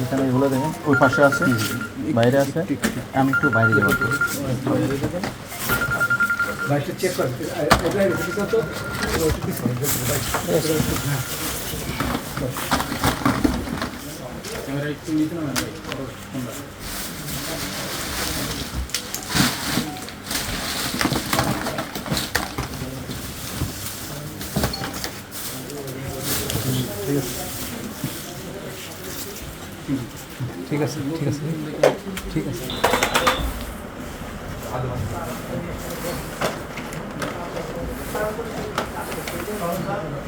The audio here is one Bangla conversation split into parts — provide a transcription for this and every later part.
এখানে এগুলো দেখেন ওই পাশে আছে বাইরে আছে। আমি একটু বাইরে যাব। চেক কর এটা এটা তো ঠিক আছে ঠিক আছে ঠিক আছে স্যার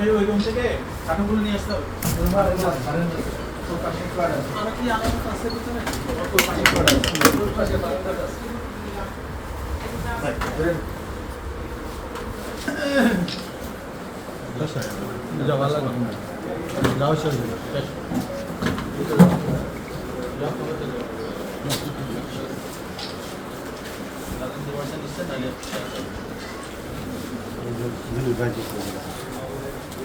এই ওই রুম থেকে কাঠগুলো নিয়ে আসতে হবে। আমরা কি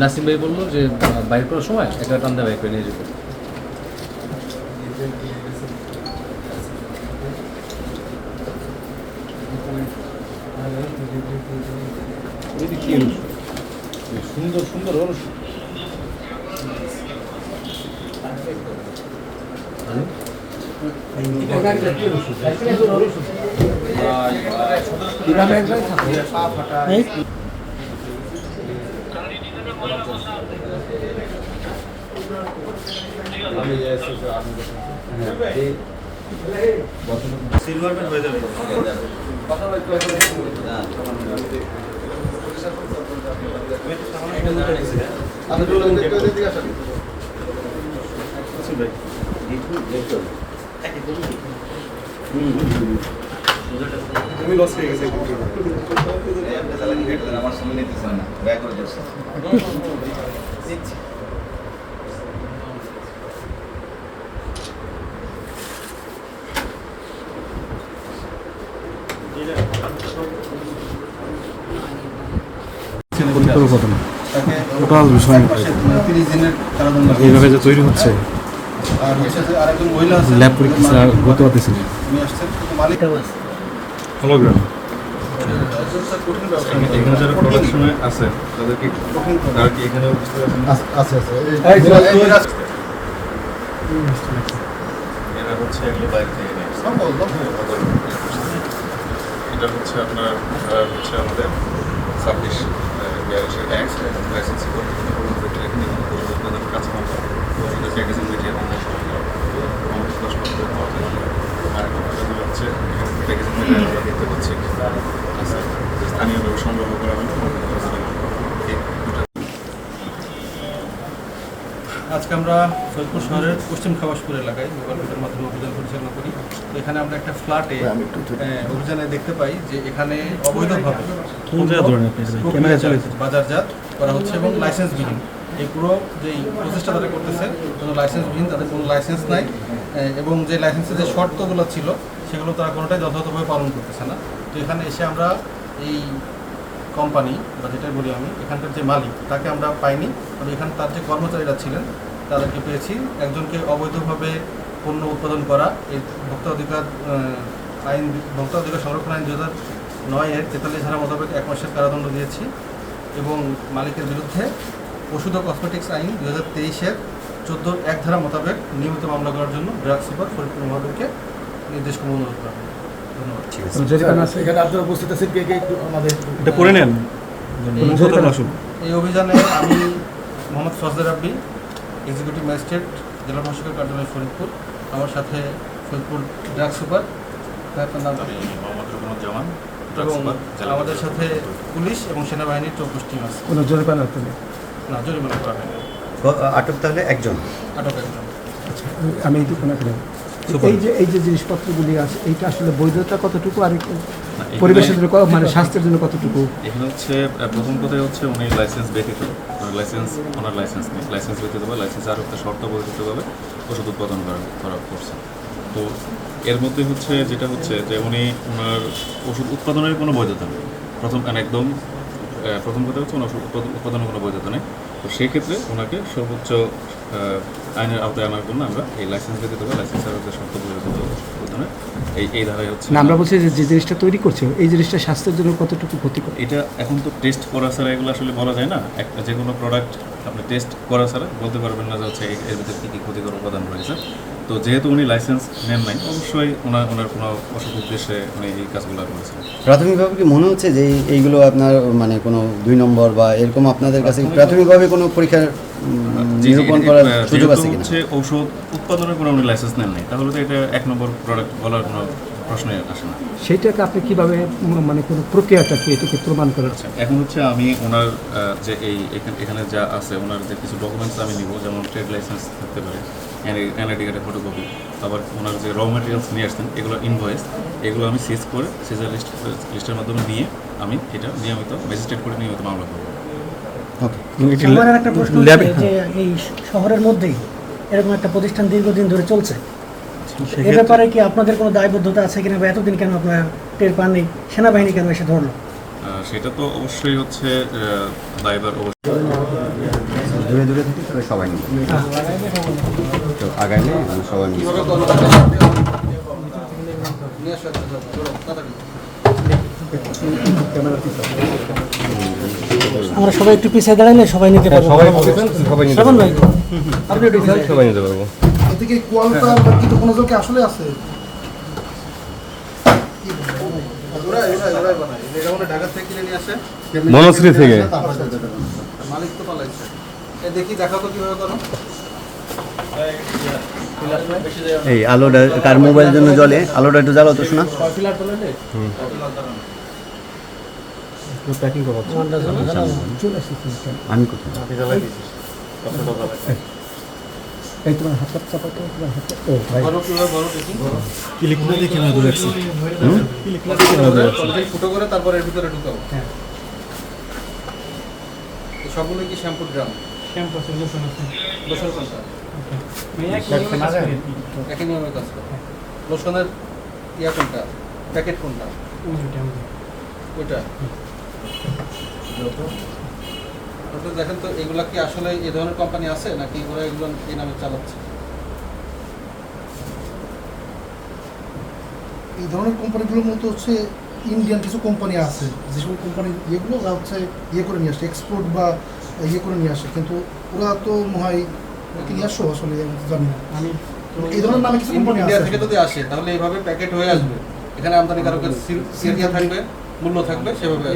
নাসিম ভাই বলল যে বাইর করার সময় একটা টান দেয় বাইর করে নিয়ে যাব এটা কি ওষুধ? এই সুন্দর সুন্দর ওষুধ আমার সামনে নিতেছে না। ব্যয় করে দিচ্ছে পরিকল্পনা। টোটাল বিষয় এইভাবে যে তৈরি হচ্ছে আর হচ্ছে ল্যাব পরীক্ষা ছাড়া গত না হলোগ্রাম এখানে যারা প্রোডাকশনে আছে তাদেরকে তারা কি এখানে আছে আছে। এরা হচ্ছে এগুলো বাইরে থেকে নিয়ে আসছে। এটা হচ্ছে আপনার ব্যবসায় ব্যাংক লাইসেন্স কাজ ম্যাগাজিন মিডিয়া হচ্ছে দেখতে পাচ্ছি স্থানীয়ভাবে সংগ্রহ করা হলো আজকে আমরা সৈয়দপুর শহরের পশ্চিম খাবাসপুর এলাকায় মোবাইল মাধ্যমে অভিযান পরিচালনা করি। তো এখানে আমরা একটা ফ্ল্যাটে অভিযানে দেখতে পাই যে এখানে অবৈধভাবে বাজারজাত করা হচ্ছে এবং লাইসেন্সবিহীন এই পুরো যেই প্রচেষ্টা তারা করতেছে কোনো লাইসেন্সবিহীন তাদের কোনো লাইসেন্স নাই এবং যে লাইসেন্সের যে শর্তগুলো ছিল সেগুলো তারা কোনোটাই যথাযথভাবে পালন করতেছে না। তো এখানে এসে আমরা এই কোম্পানি বা যেটাই বলি আমি, এখানকার যে মালিক, তাকে আমরা পাইনি, তবে এখানে তার যে কর্মচারীরা ছিলেন, তাদেরকে পেয়েছি। একজনকে অবৈধভাবে পণ্য উৎপাদন করা, এই ভোক্তা অধিকার আইন, ভোক্তা অধিকার সংরক্ষণ আইন দু হাজার নয়ের তেতাল্লিশ ধারা মোতাবেক এক মাসের কারাদণ্ড দিয়েছি এবং মালিকের বিরুদ্ধে ওষুধ ও কসমেটিক্স আইন দু হাজার তেইশের চোদ্দোর এক ধারা মোতাবেক নিয়মিত মামলা করার জন্য ড্রাগ সুপার ফরিদপুর মহাদেরকে নির্দেশ অনুরোধ করা এটা করে নেন। এই অভিযানে আমি মোহাম্মদ ফজলে রাব্বি এক্সিকিউটিভ ম্যাজিস্ট্রেট জেলা প্রশাসকের কার্যালয় ফরিদপুর আমার সাথে ফরিদপুর ড্রাগ সুপার রুকনুজ্জামান এবং জেলা আমাদের সাথে পুলিশ এবং সেনাবাহিনীর চৌকুশ টিম আছে। কোনো জরিমানা না জরিমানা করা হয়নি। আটক তাহলে একজন। আটক একজন। আমি করে। এই যে এই যে জিনিসপত্রগুলি আছে এইটা আসলে বৈধতা কতটুকু আর পরিবেশের জন্য মানে স্বাস্থ্যের জন্য কতটুকু? এখানে হচ্ছে প্রথম কথাই হচ্ছে উনি লাইসেন্স ব্যতীত লাইসেন্স ওনার লাইসেন্স নেই। লাইসেন্স ব্যতীত বা লাইসেন্স আর একটা শর্ত ব্যতীতভাবে ওষুধ উৎপাদন করা করা করছে। তো এর মধ্যে হচ্ছে যেটা হচ্ছে যে উনি ওনার ওষুধ উৎপাদনের কোনো বৈধতা নেই। প্রথম মানে একদম প্রথম কথা হচ্ছে ওনার ওষুধ উৎপাদন- উৎপাদনের কোনো বৈধতা নেই। তো সেই ক্ষেত্রে ওনাকে সর্বোচ্চ আইনের আওতায় আনার জন্য আমরা এই লাইসেন্স ব্যতীত বা লাইসেন্সের যে শর্ত উৎপাদনের এই এই ধারায় হচ্ছে না আমরা বলছি যে যে জিনিসটা তৈরি করছে এই জিনিসটা স্বাস্থ্যের জন্য কতটুকু ক্ষতিকর? এটা এখন তো টেস্ট করা ছাড়া এগুলো আসলে বলা যায় না। একটা যে কোনো প্রোডাক্ট আপনি টেস্ট করা ছাড়া বলতে পারবেন না যে হচ্ছে এর- ভিতরে কী কী ক্ষতিকর উপাদান রয়েছে। তো যেহেতু উনি লাইসেন্স নেন নাই অবশ্যই ওনার ওনার কোনো অসুখ উদ্দেশ্যে উনি এই কাজগুলো করেছেন। প্রাথমিকভাবে কি মনে হচ্ছে যে এইগুলো আপনার মানে কোনো দুই নম্বর বা এরকম আপনাদের কাছে প্রাথমিকভাবে কোনো পরীক্ষার নিরূপণ করার সুযোগ আছে কিনা? হচ্ছে ঔষধ উৎপাদনের কোনো উনি লাইসেন্স নেন নাই তাহলে তো এটা এক নম্বর প্রোডাক্ট বলার কোনো প্রশ্নই আসে না। সেইটাকে আপনি কীভাবে মানে কোনো প্রক্রিয়াটা কি এটাকে প্রমাণ করার আচ্ছা এখন হচ্ছে আমি ওনার যে এই এখানে এখানে যা আছে ওনার যে কিছু ডকুমেন্টস আমি নিব যেমন ট্রেড লাইসেন্স থাকতে পারে এনআইডি কার্ডের ফটোকপি আবার ওনার যে র মেটেরিয়ালস নিয়ে আসছেন এগুলো ইনভয়েস এগুলো আমি সিজ করে সিজার লিস্ট লিস্টের মাধ্যমে নিয়ে আমি এটা নিয়মিত ম্যাজিস্ট্রেট করে নিয়মিত মামলা করব। আমার একটা প্রশ্ন যে এই শহরের মধ্যেই এরকম একটা প্রতিষ্ঠান দীর্ঘদিন ধরে চলছে? এ ব্যাপারে কি আপনাদের কোনো দায়বদ্ধতা আছে কিনা বা এতদিন কেন আপনারা টের পাননি? সেনাবাহিনী কেন এসে ধরলো? সেটা তো অবশ্যই হচ্ছে দায়বার অবশ্যই। দূরে দূরে থেকে তবে সবাই মিলে। তো আগাইলে আমরা সবাই মিলে কীভাবে আমরা সবাই একটু পিছিয়ে দাঁড়াইলে সবাই নিতে পারব। সবাই শ্রাবণ ভাই। আপনি একটু পিছিয়ে সবাই নিতে পারব। এদিকে কোয়ালটা বা কিন্তু কোনো কি আসলে আছে। মনে হয় মনশ্রী থেকে। মালিক তো পালাইছে। এ দেখি দেখাও তো কীভাবে করো। এই আলোটা কার মোবাইল জন্য জলে আলোটা একটু জ্বালাও তো শোনা। আমি কোথায়? এই তোমার হাত চাপাতো তোমার হাত ও ভাই। বলো কীভাবে বলো দেখি। হুম? কলেজে ফুটো করে তারপরে এর ভিতরে ঢুকাবো? হ্যাঁ। সবগুলো কি শ্যাম্পুর ড্রাম? লোশন কোনটা? একই নিয়মে কাজ করে। লোশনের ইয়া কোনটা? প্যাকেট কোনটা? ওইটা? দেখেন তো এগুলা কি আসলে এই ধরনের কোম্পানি আছে নাকি ওরা এগুলো এই নামে চালাচ্ছে? এই ধরনের কোম্পানিগুলোর মতো হচ্ছে ইন্ডিয়ান কিছু কোম্পানি আছে। যেসব কোম্পানি ইয়েগুলো ওরা হচ্ছে ইয়ে করে নিয়ে আসে এক্সপোর্ট বা ইয়ে করে নিয়ে আসে। কিন্তু ওরা তো মনে হয় কি নিয়ে আসো আসলে জানি না। আমি এই ধরনের নামে কিছু কোম্পানি ইন্ডিয়া আছে থেকে যদি আসে তাহলে এইভাবে প্যাকেট হয়ে আসবে। এখানে আমদানিকারকের সিরিয়া থাকবে। মূল্য থাকবে সেভাবে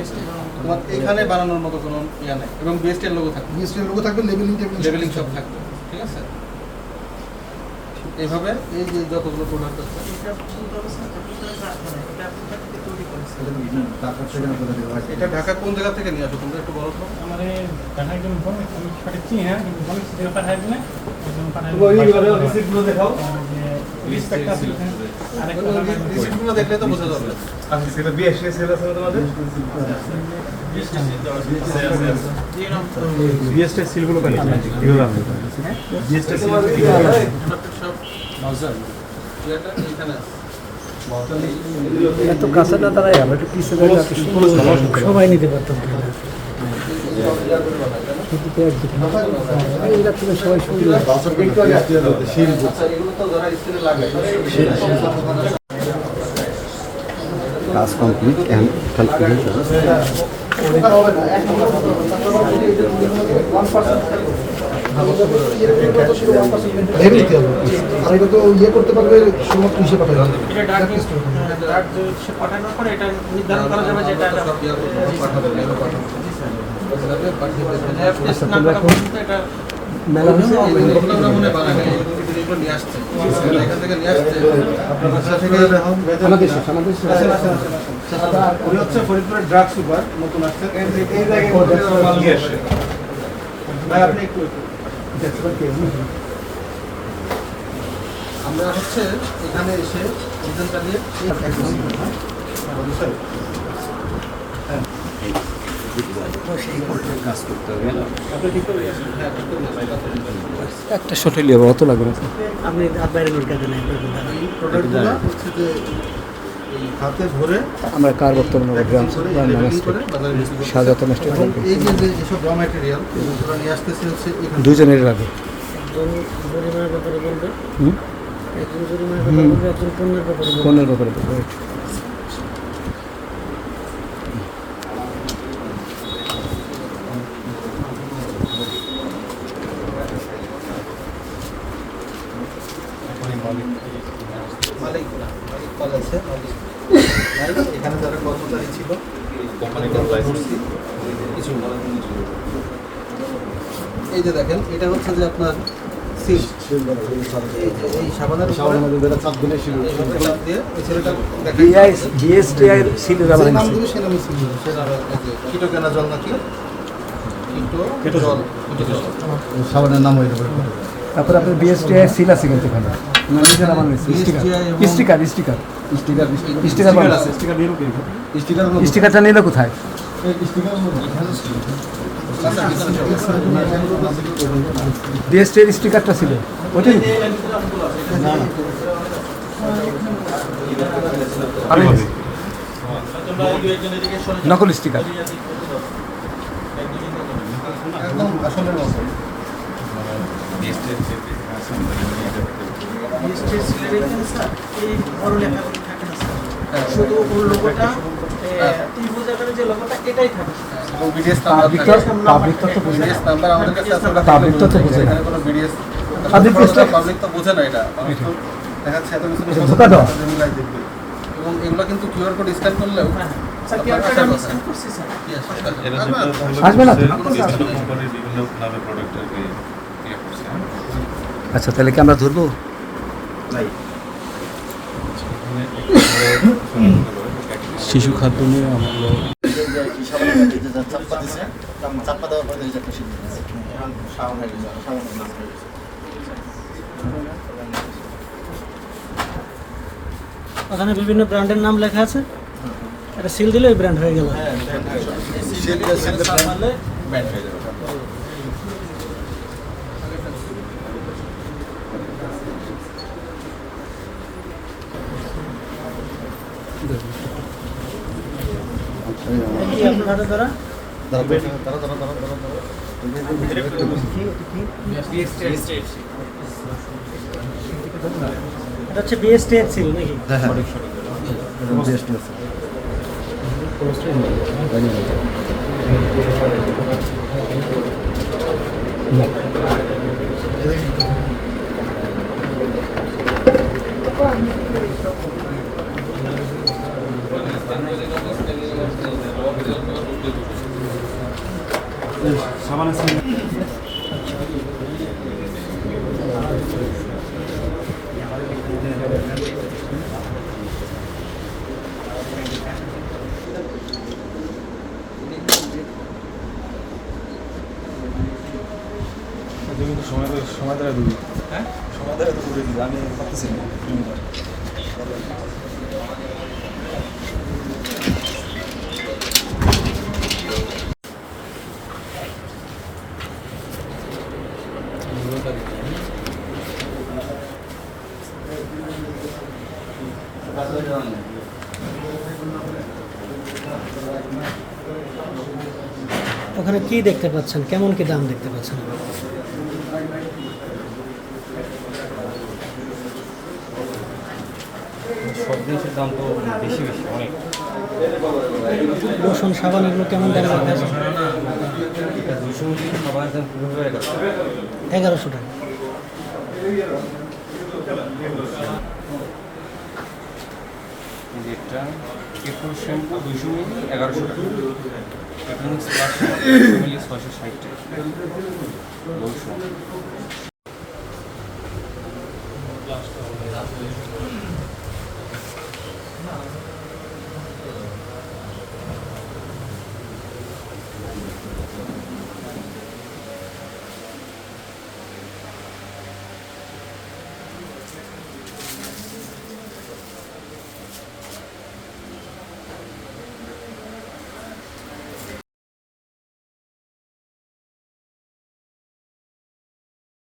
তোমার এখানে বানানোর মতো কোনো ইয়া নেই এবং বিএসটি লোগো থাকবে। বিএসটি লোগো থাকবে লেবেলিং টেবিলিং লেভেলিং সব থাকবে। ঠিক আছে? এইভাবে এই যে যতগুলো প্রোডাক্ট আছে। এটা ঢাকা কোন জায়গা থেকে নিয়ে আসো তোমরা একটু বলো তো। আমাদের দেখা একজন আমি সঠিক চিনি না কিন্তু পাঠাই দিলে পাঠাই রিসিপ্টগুলো দেখাও রিসপেক্ট আছে আরেকটা রিসিপ্টগুলো দেখলে তো বোঝা যাবে। এত কাছে না তারাই আমরা একটু পিছিয়ে সবাই নিতে পারতাম। এইটা থেকে সবাই সুন্দর তো যারা স্ক্রিনে লাগায় কাজ কমপ্লিট খালি ভেবে নিতে হবে আর এটা তো ইয়ে করতে পারবে শুধুমাত্র হিসেবে সে পাঠানোর পরে এটা নির্ধারণ করা যাবে যে মেলে হচ্ছে ড্রাগ সুপার নতুন এই আসছে একটু আমরা হচ্ছে এখানে এসে এক্সাম চালিয়ে একটা শটে লিয়ে অত লাগবে না। আপনি বাইরে কাজে নেই আমরা কার বর্তমানে গ্রাম সাজাতে নষ্ট এবং এই যে যে এসব র ম্যাটেরিয়াল এগুলো নিয়ে আসতেছে হচ্ছে এখানে দুজনের লাগে একজন জরিমানার ব্যাপারে বলবে হুম? একজন জরিমানার ব্যাপারে বলবে একজন পণ্যের ব্যাপারে বলবে ফোনের ব্যাপারে তো right. মালিক মালিক পাল আছে মালিক নাই, এখানে যারা কর্মচারী ছিল কোম্পানি ধরছি, কিছু না। এই যে দেখেন এটা হচ্ছে যে আপনার সিল। এই সাবানের উপরে চাপ দিয়ে ওই ছেলেটা দেখেন GSTI সিল ব্যবহার নাম হয়েছে। সে নামে সিল দিবে সে নামে এই যে কিটো কেনা জল। নাকি কিটো কিটো জল সাবানের নাম হয়ে যাবে। তারপরে আপনার বিএসটিআই সিল আছে কিন্তু এখানে। না নিজের আমার হয়েছে। Sticker. Sticker sticker sticker. Sticker আছে। স্টিকার স্টিকারটা নিলে কোথায়? এর স্টিকারটা ছিল। ওইটাই নকল স্টিকার একদম স্যার শুধু ওর লোগোটা ত্রিভুজ আকারে যে লোগোটা এটাই থাকে পাবলিক বুঝে তো তো বোঝে এখানে কোনো বিডিএস তো- পাবলিক তো বোঝে না এটা এত কিছু এটা দেওয়া। এবং এগুলো কিন্তু কিউআর কোড স্ক্যান করলেও আসবে না? ইয়ে আচ্ছা তাহলে কি আমরা ধরবো শিশু খাদ্য নিয়ে আমরা চাপ্পা দেওয়ার পরে এই একটা সিল দিয়েছে। সাবান হয়ে গেছে, সাবান হয়ে গেছে। ওখানে বিভিন্ন ব্র্যান্ডের নাম লেখা আছে এটা সিল দিলে ওই ব্র্যান্ড হয়ে গেল হ্যাঁ সিল সিল brand হয়ে যাবে। এটা হচ্ছে বিএসটিএস ছিল নাকি হ্যাঁ হ্যাঁ বিএসটিএস না সাবান আছে। সময় সময় দ্বারা দূরে হ্যাঁ সময় দ্বারা দূরে আমি ভাবতেছি না। কি দেখতে পাচ্ছেন? কেমন কি দাম দেখতে পাচ্ছেন? সব জিনিসের দাম তো বেশি বেশি অনেক। সাবান এগুলো কেমন দাম এগারোশো টাকা। শ্যাম্পু দুশো মিলি এগারোশো টাকা। দুশো মিলি ছয়শো ষাট